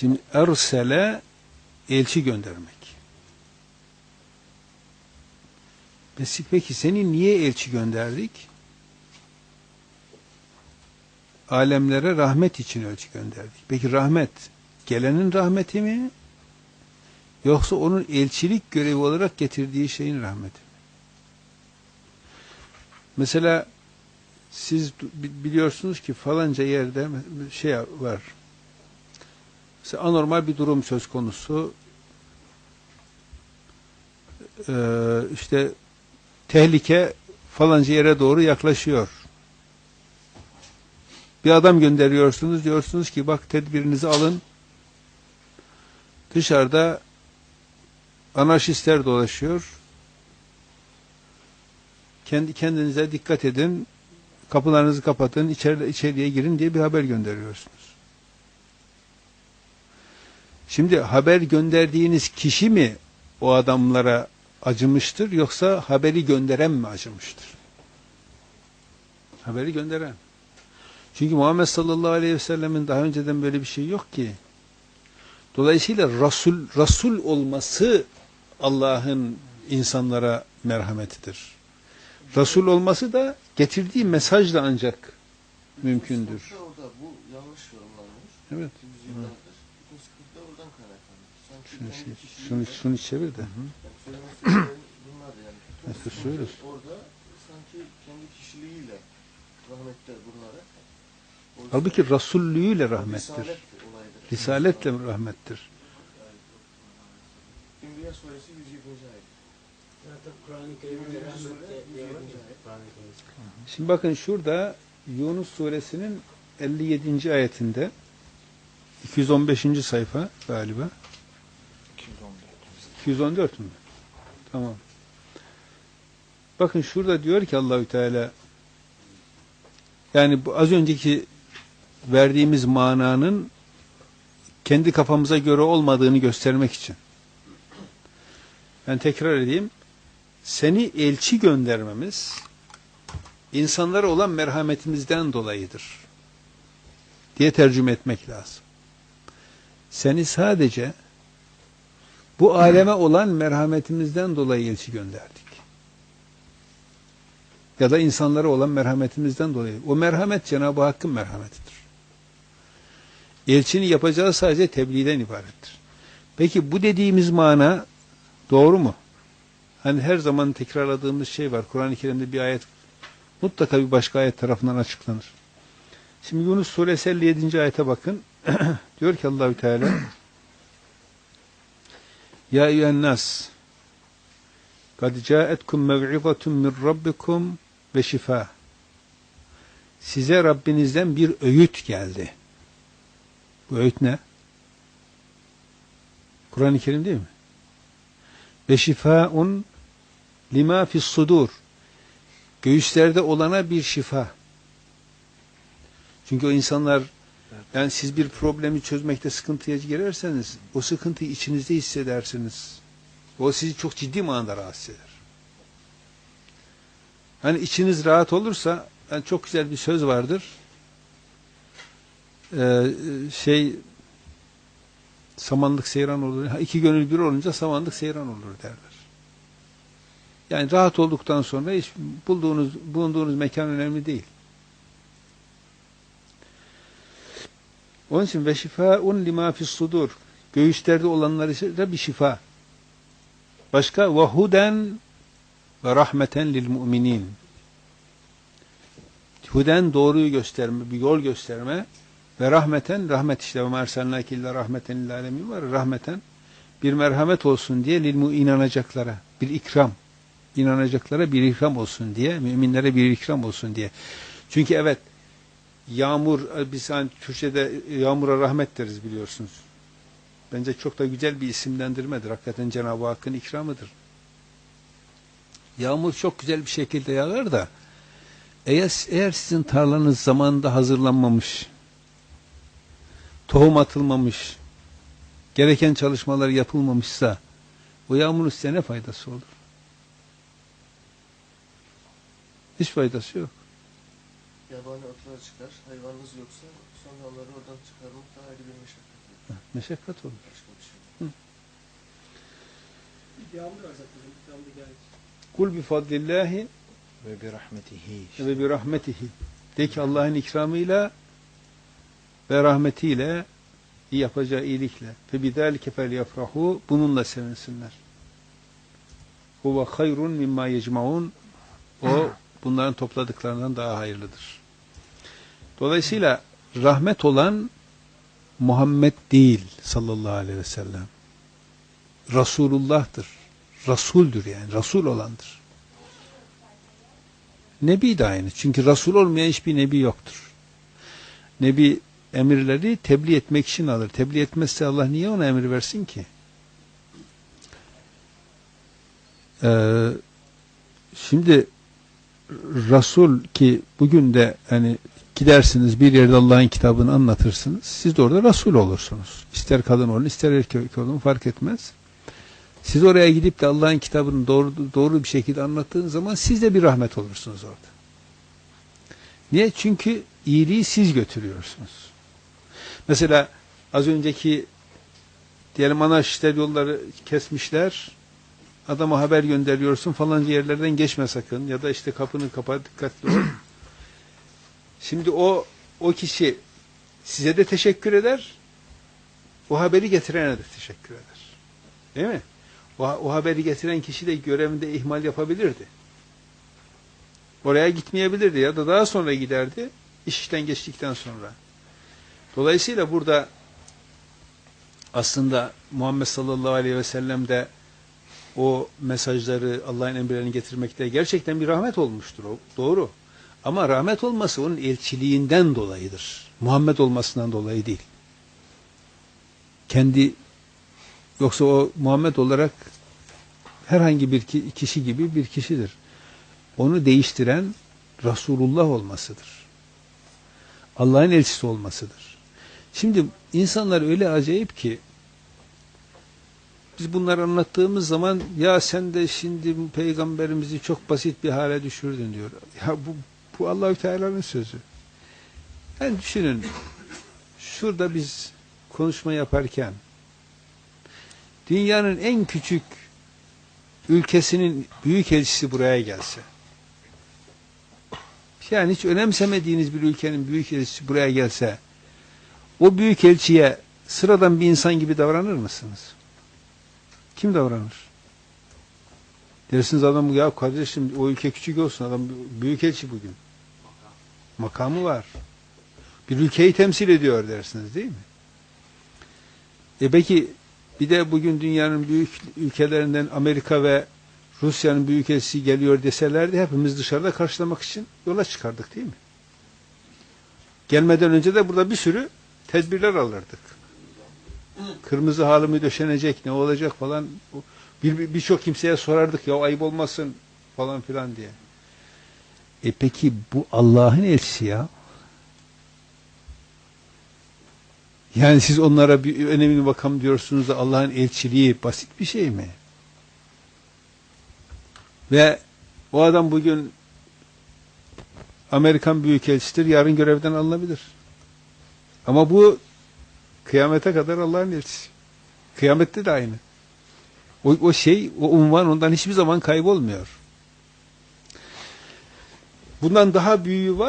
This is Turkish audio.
Şimdi ersele elçi göndermek. Peki, peki seni niye elçi gönderdik? Alemlere rahmet için elçi gönderdik. Peki rahmet gelenin rahmeti mi? Yoksa onun elçilik görevi olarak getirdiği şeyin rahmeti mi? Mesela siz bi- biliyorsunuz ki falanca yerde şey var. Mesela anormal bir durum söz konusu. Ee, işte tehlike falanca yere doğru yaklaşıyor. Bir adam gönderiyorsunuz, diyorsunuz ki bak tedbirinizi alın. Dışarıda anarşistler dolaşıyor. Kendi kendinize dikkat edin. Kapılarınızı kapatın, içeri, içeriye girin diye bir haber gönderiyorsunuz. Şimdi haber gönderdiğiniz kişi mi o adamlara acımıştır yoksa haberi gönderen mi acımıştır? Haberi gönderen. Çünkü Muhammed sallallahu aleyhi ve sellemin daha önceden böyle bir şey yok ki. Dolayısıyla Rasul, Rasul olması Allah'ın insanlara merhametidir. Rasul olması da getirdiği mesajla ancak mümkündür. Evet. Yüzyıllardır. Bütün sıkıntı da oradan kaynaklanıyor. Sanki Şunu, şey, şunu, şunu çevir de. Yani söylüyorsun? Orada sanki kendi kişiliğiyle rahmetler bunlara. Oysa Halbuki Rasullüğüyle rahmettir. Risaletle rahmettir. Enbiya suresi 107. ayet. Zaten Kur'an-ı Kerim'de rahmet diye var ya. Kur'an-ı Kerim. Şimdi bakın şurada Yunus suresinin 57. ayetinde 215. sayfa galiba. 214 mü? Tamam. Bakın şurada diyor ki Allahü Teala yani bu az önceki verdiğimiz mananın kendi kafamıza göre olmadığını göstermek için. Ben tekrar edeyim. Seni elçi göndermemiz insanlara olan merhametimizden dolayıdır diye tercüme etmek lazım. Seni sadece bu aleme olan merhametimizden dolayı elçi gönderdik. Ya da insanlara olan merhametimizden dolayı. O merhamet Cenab-ı Hakk'ın merhametidir. Elçinin yapacağı sadece tebliğden ibarettir. Peki bu dediğimiz mana doğru mu? Hani her zaman tekrarladığımız şey var. Kur'an-ı Kerim'de bir ayet mutlaka bir başka ayet tarafından açıklanır. Şimdi Yunus suresi 57. ayete bakın. Diyor ki Allahü Teala Ya eyyühen nas kad caetkum mev'izatun min rabbikum ve şifa Size Rabbinizden bir öğüt geldi. Bu öğüt ne? Kur'an-ı Kerim değil mi? Ve şifaun lima fis sudur göğüslerde olana bir şifa. Çünkü o insanlar yani siz bir problemi çözmekte sıkıntıya girerseniz o sıkıntıyı içinizde hissedersiniz. O sizi çok ciddi manada rahatsız eder. Hani içiniz rahat olursa yani çok güzel bir söz vardır. Ee, şey samanlık seyran olur. İki gönül bir olunca samanlık seyran olur derler. Yani rahat olduktan sonra hiç bulduğunuz, bulunduğunuz mekan önemli değil. Onun için ve şifaun lima fis sudur. Göğüslerde olanlar ise de bir şifa. Başka ve huden ve rahmeten lil müminin. Huden doğruyu gösterme, bir yol gösterme ve rahmeten, rahmet işte ve mersalnâke illa rahmeten lil alemin var. Rahmeten bir merhamet olsun diye lil inanacaklara bir ikram inanacaklara bir ikram olsun diye, müminlere bir ikram olsun diye. Çünkü evet, yağmur, biz hani Türkçe'de yağmura rahmet deriz biliyorsunuz. Bence çok da güzel bir isimlendirmedir. Hakikaten Cenab-ı Hakk'ın ikramıdır. Yağmur çok güzel bir şekilde yağar da, eğer, eğer sizin tarlanız zamanında hazırlanmamış, tohum atılmamış, gereken çalışmalar yapılmamışsa, o yağmurun size ne faydası olur? Hiç faydası yok. Yabani otlar çıkar. Hayvanınız yoksa sonra onları oradan çıkarmak da ayrı bir meşakkat. Meşakkat olur. Devamlı var zaten. Devamlı geldi. Kul bi fadlillahi Ve bir rahmetihi. ve bi rahmetihi. De ki Allah'ın ikramıyla ve rahmetiyle yapacağı iyilikle. Fe bidâlike fel yafrahu. Bununla sevinsinler. Huve hayrun mimma yecmaun. O bunların topladıklarından daha hayırlıdır. Dolayısıyla rahmet olan Muhammed değil sallallahu aleyhi ve sellem. Resulullah'tır. Rasuldür yani. Rasul olandır. Nebi de aynı. Çünkü Resul olmayan hiçbir Nebi yoktur. Nebi emirleri tebliğ etmek için alır. Tebliğ etmezse Allah niye ona emir versin ki? Ee, şimdi Resul ki bugün de hani gidersiniz bir yerde Allah'ın kitabını anlatırsınız. Siz de orada Resul olursunuz. İster kadın olun ister erkek olun fark etmez. Siz oraya gidip de Allah'ın kitabını doğru, doğru bir şekilde anlattığınız zaman siz de bir rahmet olursunuz orada. Niye? Çünkü iyiliği siz götürüyorsunuz. Mesela az önceki diyelim ana işler yolları kesmişler. Adama haber gönderiyorsun falanca yerlerden geçme sakın ya da işte kapını kapat dikkatli ol. Şimdi o o kişi size de teşekkür eder. O haberi getirene de teşekkür eder. Değil mi? O, o haberi getiren kişi de görevinde ihmal yapabilirdi. Oraya gitmeyebilirdi ya da daha sonra giderdi. iş işten geçtikten sonra. Dolayısıyla burada aslında Muhammed sallallahu aleyhi ve sellem de o mesajları Allah'ın emirlerini getirmekte gerçekten bir rahmet olmuştur. O, doğru. Ama rahmet olması onun elçiliğinden dolayıdır. Muhammed olmasından dolayı değil. Kendi yoksa o Muhammed olarak herhangi bir ki- kişi gibi bir kişidir. Onu değiştiren Resulullah olmasıdır. Allah'ın elçisi olmasıdır. Şimdi insanlar öyle acayip ki biz bunları anlattığımız zaman ya sen de şimdi peygamberimizi çok basit bir hale düşürdün diyor. Ya bu, bu Allahü Teala'nın sözü. Yani düşünün şurada biz konuşma yaparken dünyanın en küçük ülkesinin büyük elçisi buraya gelse yani hiç önemsemediğiniz bir ülkenin büyük elçisi buraya gelse o büyük elçiye sıradan bir insan gibi davranır mısınız? Kim davranır? Dersiniz adam ya kardeşim o ülke küçük olsun adam büyük elçi bugün. Makamı var. Bir ülkeyi temsil ediyor dersiniz değil mi? E peki bir de bugün dünyanın büyük ülkelerinden Amerika ve Rusya'nın büyük elçisi geliyor deselerdi hepimiz dışarıda karşılamak için yola çıkardık değil mi? Gelmeden önce de burada bir sürü tedbirler alırdık. Kırmızı halı mı döşenecek, ne olacak falan. Bir bir- Birçok kimseye sorardık ya ayıp olmasın falan filan diye. E peki bu Allah'ın elçisi ya. Yani siz onlara bir önemli makam diyorsunuz da Allah'ın elçiliği basit bir şey mi? Ve o adam bugün Amerikan Büyükelçisidir, yarın görevden alınabilir. Ama bu kıyamete kadar Allah'ın elçisi. Kıyamette de aynı. O, o şey, o unvan ondan hiçbir zaman kaybolmuyor. Bundan daha büyüğü var